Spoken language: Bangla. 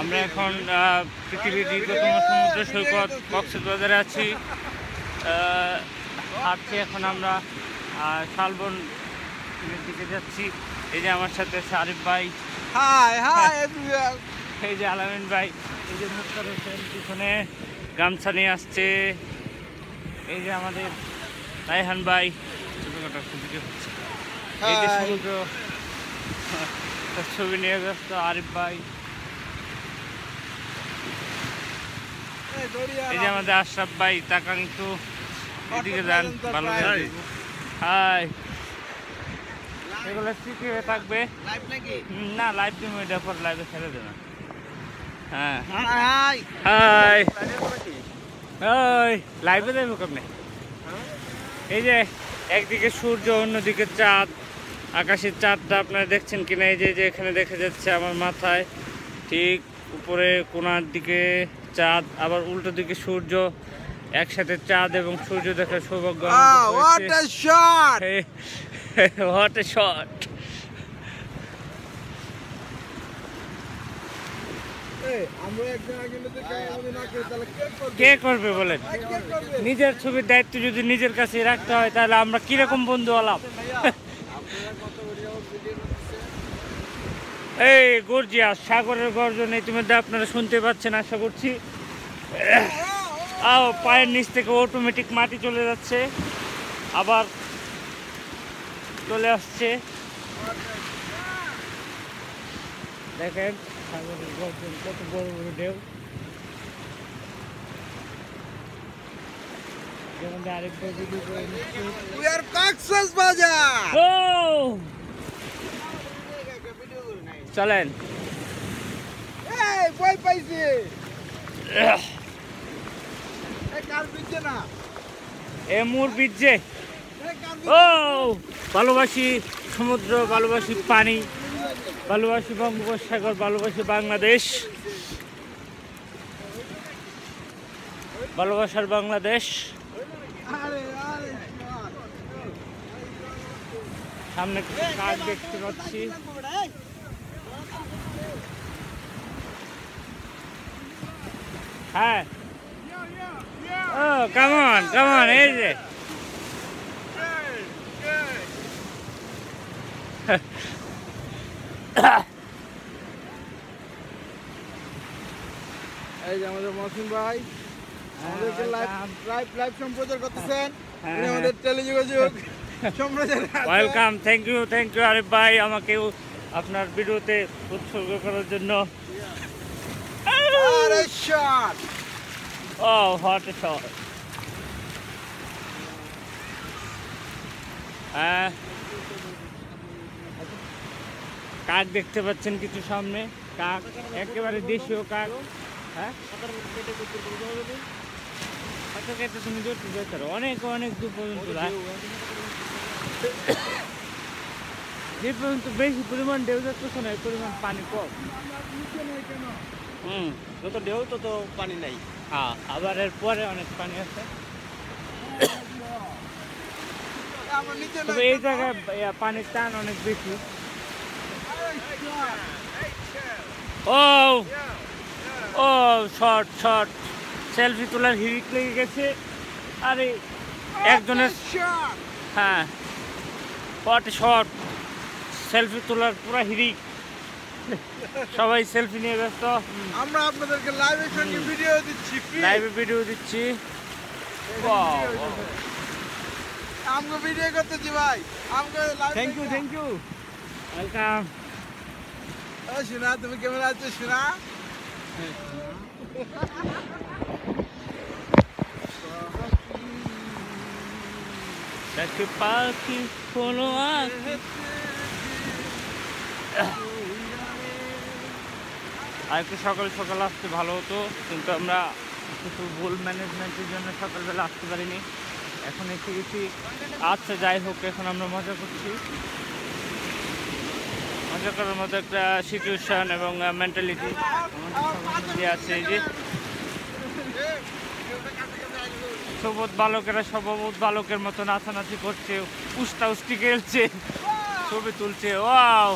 আমরা এখন পৃথিবীর দীর্ঘতম সমুদ্র সৈকত কক্সবাজারে আছি। হাঁটছি এখন আমরা শালবন দিকে যাচ্ছি। এই যে আমার সাথে আরিফ ভাই। হাই হাই এই যে আলামিন ভাই এই যে মুক্তার হোসেন পিছনে গামছা নিয়ে আসছে। এই যে আমাদের রায়হান ভাই ছোটখাটো একটা হচ্ছে এই যে সমুদ্র ছবি নিয়ে ব্যস্ত আরিফ ভাই। এই যে আমাদের আশরাফ ভাই তাকান একটু এদিকে যান ভালো হাই। এগুলো স্মৃতি হয়ে থাকবে। না লাইভ তুমি এটা পর লাইভে ছেড়ে দেবে। হ্যাঁ। Hi hi. ওই লাইভে দেবো কেমনে? এই যে একদিকে সূর্য অন্যদিকে চাঁদ। আকাশের চাঁদটা আপনারা দেখছেন কিনা? এই যে যে এখানে দেখা যাচ্ছে আমার মাথায় ঠিক উপরে কোনার দিকে চাঁদ আবার উল্টো দিকে সূর্য একসাথে চাঁদ এবং সূর্য দেখার সৌভাগ্য হোয়াট এ শট কে করবে? বলেন? নিজের ছবির দায়িত্ব যদি নিজের কাছে রাখতে হয় তাহলে আমরা কীরকম বন্ধু হলাম এই গর্জিয়া সাগরের গর্জন ইতিমধ্যে আপনারা শুনতে পাচ্ছেন আশা করছি। পায়ের নিচ থেকে অটোমেটিক মাটি চলে যাচ্ছে। আবার চলে আসছে। দেখেন সাগরের গর্জন কত বড় বড় ঢেউ। যেমন আরেকটা ভিডিও করে ও চলেন। এই, পাইছি। ও ভালোবাসি সমুদ্র ভালোবাসি পানি ভালোবাসি বঙ্গোপসাগর ভালোবাসি বাংলাদেশ ভালোবাসার বাংলাদেশ! সামনে কাজ দেখতে পাচ্ছি হ্যাঁ ও কেমন কেমন এই যে। এই যে আমাদের মহসিন ভাই আমাদেরকে লাইভ লাইভ লাইভ সম্প্রচার করতেছেন। হ্যাঁ, হ্যাঁ। আমাদের টেলিযোগাযোগ সম্প্রচার welcome thank you thank you Arif ভাই আমাকেও আপনার ভিডিওতে উৎসর্গ করার জন্য। আরে শট ও হট শট হ্যাঁ। কাক দেখতে পাচ্ছেন কিছু সামনে? কাক? একেবারে দেশীয় কাক। হ্যাঁ? তুমি ধরতে যেতে পারো। অনেক অনেক দূর পর্যন্ত। যে পর্যন্ত বেশি পরিমাণ ঢেউ যাচ্ছে না এই পরিমাণ পানি কম। হুম যত ঢেউ তত পানি নাই। হ্যাঁ আবার এর পরে অনেক পানি আছে। তবে এই জায়গায় পানির টান অনেক বেশি। ও ও শর্ট শর্ট সেলফি তোলার হিরিক লেগে গেছে। আরে, একজনের হ্যাঁ। শর্ট সেলফি তোলার পুরা হিরিক সবাই সেলফি নিয়ে ব্যস্ত। আমরা আপনাদেরকে লাইভের সঙ্গে ভিডিও দিচ্ছি লাইভে ভিডিও দিচ্ছি. আমগো ভিডিও করতেছি ভাই। আমগো live thank you thank you welcome ও শোনা তুমি কেমন আছো শোনা? তাকে পাখি কোনো আঁখি আর একটু সকাল সকাল আসতে ভালো হতো, কিন্তু আমরা কিছু ভুল ম্যানেজমেন্টের জন্য সকালবেলা আসতে পারিনি। এখন এসে গেছি। আচ্ছা যাই হোক, এখন আমরা মজা করছি। মজা করার মতো একটা সিচুয়েশন এবং মেন্টালিটি আছে এই যে। সবুজ বালকেরা সবুজ বালকের মতো নাচানাচি করছে উস্তা উস্তি খেলছে, ছবি তুলছে, ওয়াও!